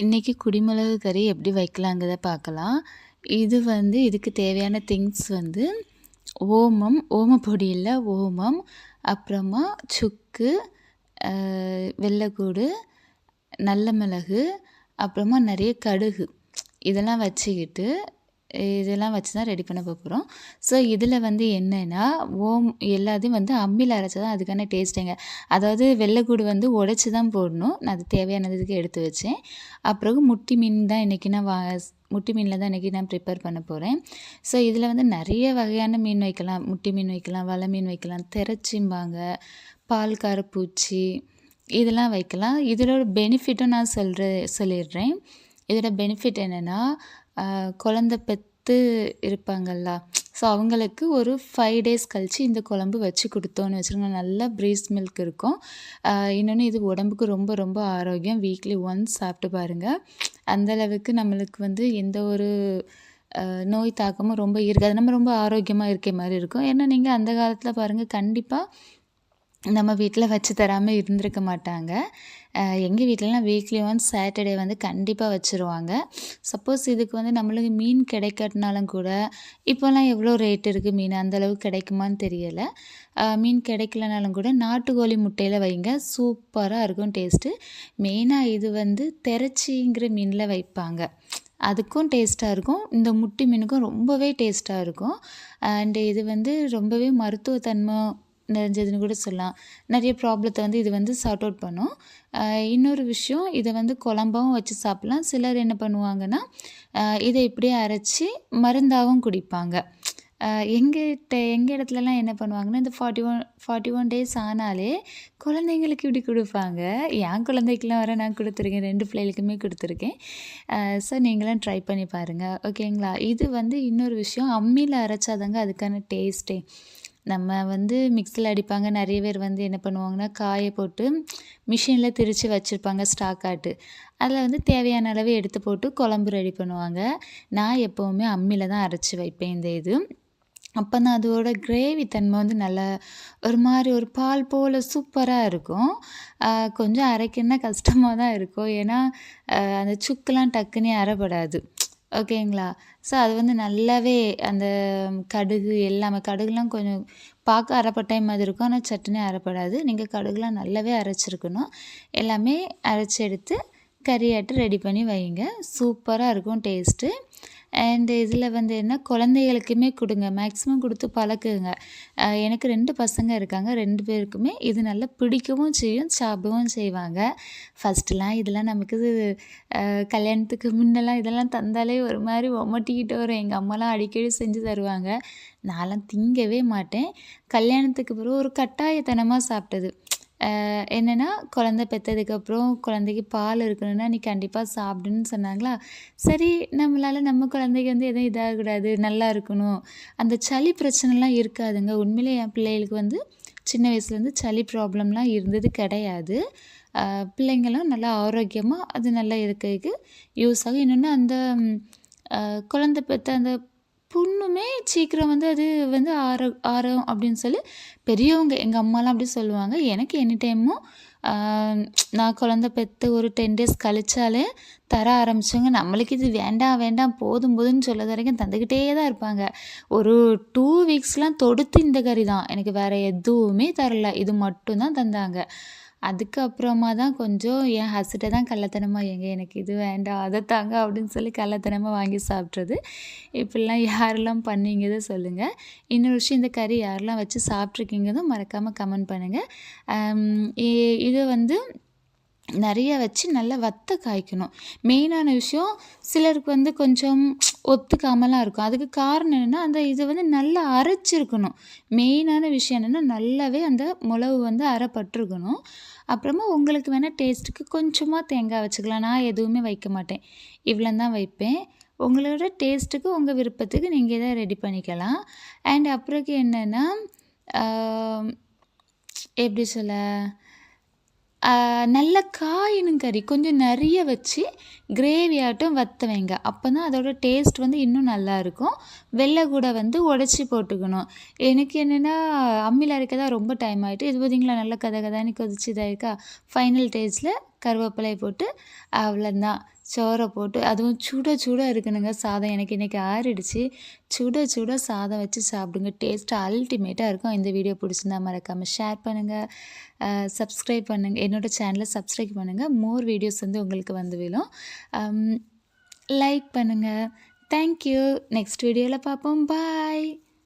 இன்றைக்கி குடிமிளகு கறி எப்படி வைக்கலாங்கிறத பார்க்கலாம். இது வந்து இதுக்கு தேவையான திங்ஸ் வந்து ஓமம் ஓமப்பொடி இல்லை ஓமம் அப்புறமா சுக்கு வெள்ளைக்கூடு நல்ல மிளகு அப்புறமா நிறைய கடுகு. இதெல்லாம் வச்சுக்கிட்டு இதெல்லாம் வச்சு தான் ரெடி பண்ண போகிறோம் ஸோ இதில் வந்து என்னென்னா ஓம் எல்லாத்தையும் வந்து அம்மியில் அரைச்சா தான் அதுக்கான டேஸ்ட்டுங்க அதாவது வெள்ளைக்கூடு வந்து உடச்சி தான் போடணும். நான் அது தேவையானதுக்கு எடுத்து வச்சேன். அப்புறம் முட்டி மீன் தான் இன்றைக்கி நான் வா முட்டி மீனில் தான் இன்றைக்கி நான் ப்ரிப்பேர் பண்ண போகிறேன் ஸோ இதில் வந்து நிறைய வகையான மீன் வைக்கலாம். முட்டி மீன் வைக்கலாம் வலை மீன் வைக்கலாம் திரச்சிம்பாங்க பால் காரப்பூச்சி இதெல்லாம் வைக்கலாம். இதோட பெனிஃபிட்டும் நான் சொல்கிற சொல்லிடுறேன். இதோட பெனிஃபிட் என்னென்னா குழந்த பெற்று இருப்பாங்கள்ல ஸோ அவங்களுக்கு ஒரு ஃபைவ் டேஸ் கழித்து இந்த குழம்பு வச்சு கொடுத்தோன்னு வச்சுருங்க நல்லா ப்ரீஸ் மில்க் இருக்கும். இன்னொன்று இது உடம்புக்கு ரொம்ப ரொம்ப ஆரோக்கியம். வீக்லி ஒன்ஸ் சாப்பிட்டு பாருங்கள் அந்தளவுக்கு நம்மளுக்கு வந்து எந்த ஒரு நோய் தாக்கமும் ரொம்ப இருக்காது. நம்ம ரொம்ப ஆரோக்கியமாக இருக்க மாதிரி இருக்கும். ஏன்னா நீங்கள் அந்த காலத்தில் பாருங்கள் கண்டிப்பாக நம்ம வீட்டில் வச்சு தராமல் இருந்திருக்க மாட்டாங்க. எங்கள் வீட்டிலலாம் வீக்லி ஒன்ஸ் சாட்டர்டே வந்து கண்டிப்பாக வச்சுருவாங்க. சப்போஸ் இதுக்கு வந்து நம்மளுக்கு மீன் கிடைக்காட்டினாலும் கூட இப்போல்லாம் எவ்வளோ ரேட் இருக்குது மீன்? அந்தளவுக்கு கிடைக்குமான்னு தெரியலை. மீன் கிடைக்கலனாலும் கூட நாட்டுக்கோழி முட்டையில் வைங்க. சூப்பராக இருக்கும் டேஸ்ட்டு மெயினாக இது வந்து தெரச்சிங்கிற மீனில் வைப்பாங்க. அதுக்கும் டேஸ்ட்டாக இருக்கும். இந்த முட்டி மீனுக்கும் ரொம்பவே டேஸ்ட்டாக இருக்கும். அண்டு இது வந்து ரொம்பவே மருத்துவத்தன்மை நிறைஞ்சதுன்னு கூட சொல்லலாம். நிறைய ப்ராப்ளத்தை வந்து இது வந்து சார்ட் அவுட் பண்ணும். இன்னொரு விஷயம் இதை வந்து குழம்பவும் வச்சு சாப்பிட்லாம். சிலர் என்ன பண்ணுவாங்கன்னா இதை இப்படியே அரைச்சி மருந்தாகவும் குடிப்பாங்க. எங்கிட்ட எங்கள் இடத்துலலாம் என்ன பண்ணுவாங்கன்னா இந்த forty one forty one days ஆனாலே குழந்தைங்களுக்கு இப்படி கொடுப்பாங்க. என் குழந்தைக்கெலாம் வர நான் கொடுத்துருக்கேன் ரெண்டு பிள்ளைகளுக்குமே கொடுத்துருக்கேன். ஸோ நீங்களும் ட்ரை பண்ணி பாருங்கள் ஓகேங்களா இது வந்து இன்னொரு விஷயம். அம்மியில் அரைச்சாதாங்க அதுக்கான டேஸ்ட்டே நம்ம வந்து மிக்சியில் அடிப்பாங்க. நிறைய பேர் வந்து என்ன பண்ணுவாங்கன்னா காய போட்டு மிஷினில் திரித்து வச்சுருப்பாங்க ஸ்டாக் ஆட்டு. அதில் வந்து தேவையான அளவு எடுத்து போட்டு குழம்பு ரெடி பண்ணுவாங்க. நான் எப்போவுமே அம்மியில் தான் அரைச்சி வைப்பேன் இந்த இது. அப்போ தான் அதோட கிரேவி தன்மை வந்து நல்லா ஒரு மாதிரி ஒரு பால் போல் சூப்பராக இருக்கும். கொஞ்சம் அரைக்கணுன்னா கஷ்டமாக தான் இருக்கும். ஏன்னா அந்த சுக்கெலாம் டக்குனே அரைப்படாது. ஓகேங்களா? ஸோ அது வந்து நல்லாவே அந்த கடுகு எல்லாமே கடுகுலாம் கொஞ்சம் பார்க்க அரைப்பட்டாய் மாதிரி இருக்கும். ஆனால் சட்டுனே அரைப்படாது. நீங்கள் கடுகுலாம் நல்லாவே அரைச்சிருக்கணும். எல்லாமே அரைச்சி எடுத்து கறியாட்டு ரெடி பண்ணி வைங்க. சூப்பராக இருக்கும் டேஸ்ட்டு அண்ட் இதில் வந்து என்ன குழந்தைகளுக்குமே கொடுங்க. மேக்ஸிமம் கொடுத்து பழக்குங்க. எனக்கு ரெண்டு பசங்க இருக்காங்க. ரெண்டு பேருக்குமே இது நல்லா பிடிக்கவும் செய்யும் சாப்பிடவும் செய்வாங்க. ஃபஸ்ட்டுலாம் இதெல்லாம் நமக்கு இது கல்யாணத்துக்கு முன்னெல்லாம் இதெல்லாம் தந்தாலே ஒரு மாதிரி ஒமட்டிக்கிட்டு வரும். எங்கள் அம்மாலாம் அடிக்கடி செஞ்சு தருவாங்க. நான்லாம் திங்கவே மாட்டேன். கல்யாணத்துக்கு பிறகு ஒரு கட்டாயத்தனமாக சாப்பிட்டது. என்னென்னா குழந்த பெற்றதுக்கப்புறம் குழந்தைக்கு பால் இருக்கணும்னா நீ கண்டிப்பாக சாப்பிடுன்னு சொன்னாங்களா? சரி நம்மளால் நம்ம குழந்தைக்கு வந்து எதுவும் இதாகக்கூடாது நல்லா இருக்கணும். அந்த சளி பிரச்சனைலாம் இருக்காதுங்க. உண்மையிலே என் பிள்ளைகளுக்கு வந்து சின்ன வயசுலேருந்து சளி ப்ராப்ளம்லாம் இருந்தது கிடையாது. பிள்ளைங்களும் நல்லா ஆரோக்கியமாக அது நல்லா இருக்கிறதுக்கு யூஸ் ஆகும். இன்னொன்று அந்த குழந்த பெற்ற அந்த புண்ணுமே சீக்கிரம் வந்து அது வந்து ஆற ஆறும் அப்படின்னு சொல்லி பெரியவங்க எங்கள் அம்மாலாம் அப்படி சொல்லுவாங்க. எனக்கு எனி டைமும் நான் குழந்த பெற்று ஒரு டென் டேஸ் கழிச்சாலே தர ஆரம்பித்தவங்க நம்மளுக்கு இது வேண்டாம் வேண்டாம் போதும் போதும்னு சொல்ல வரைக்கும் தந்துக்கிட்டே தான் இருப்பாங்க. ஒரு டூ வீக்ஸ்லாம் தொடுத்து இந்த கறி தான். எனக்கு வேறு எதுவுமே தரல. இது மட்டும்தான் தந்தாங்க. அதுக்கப்புறமா தான் கொஞ்சம் என் ஹஸ்கிட்ட தான் கள்ளத்தனமாக எங்க எனக்கு இது வேண்டாம் அதை தாங்க அப்படின்னு சொல்லி கள்ளத்தனமாக வாங்கி சாப்பிட்றது இப்படிலாம் யாரெல்லாம் பண்ணீங்கதை சொல்லுங்கள் இன்னொரு விஷயம் இந்த கறி யாரெல்லாம் வச்சு சாப்பிட்ருக்கீங்கன்னு மறக்காமல் கமெண்ட் பண்ணுங்கள் இது வந்து நிறைய வச்சு நல்லா வத்த காய்க்கணும். மெயினான விஷயம் சிலருக்கு வந்து கொஞ்சம் ஒத்துக்காமலாம் இருக்கும். அதுக்கு காரணம் என்னென்னா அந்த இது வந்து நல்லா அரைச்சிருக்கணும். மெயினான விஷயம் என்னென்னா நல்லாவே அந்த முளவு வந்து அரைப்பட்டிருக்கணும். அப்புறமா உங்களுக்கு வேணால் டேஸ்ட்டுக்கு கொஞ்சமாக தேங்காய் வச்சுக்கலாம். நான் எதுவுமே வைக்க மாட்டேன். இவ்வளோ தான் வைப்பேன். உங்களோட டேஸ்ட்டுக்கு உங்கள் விருப்பத்துக்கு நீங்கள் இதை ரெடி பண்ணிக்கலாம். அண்ட் அப்புறக்கு என்னென்னா எப்படி சொல்ல? நல்ல காயினும் கறி. கொஞ்சம் நிறைய வச்சு கிரேவி ஆட்டம் வற்ற வைங்க அப்போ தான் அதோட டேஸ்ட் வந்து இன்னும் நல்லாயிருக்கும் வெள்ளை கூட வந்து உடச்சி போட்டுக்கணும். எனக்கு என்னென்னா அம்மியில் அரைக்க தான் ரொம்ப டைம் ஆகிட்டு இது பார்த்திங்களா நல்ல கதை கதான்னு கொதிச்சு இதாயிருக்கா ஃபைனல் டேஸ்ட்டில் கருவேப்பிலை போட்டு அவ்வளோதான் சோறை போட்டு அதுவும் சுட சுட இருக்கணுங்க. சாதம் எனக்கு இன்றைக்கி ஆறிடுச்சு. சுட சுட சாதம் வச்சு சாப்பிடுங்க. டேஸ்ட்டு அல்டிமேட்டாக இருக்கும். இந்த வீடியோ பிடிச்சிருந்தா மறக்காமல் ஷேர் பண்ணுங்கள் சப்ஸ்கிரைப் பண்ணுங்கள் என்னோடய சேனலை சப்ஸ்கிரைப் பண்ணுங்கள் மோர் வீடியோஸ் வந்து உங்களுக்கு வந்து விழும். லைக் பண்ணுங்கள் தேங்க்யூ நெக்ஸ்ட் வீடியோவில் பார்ப்போம். பாய்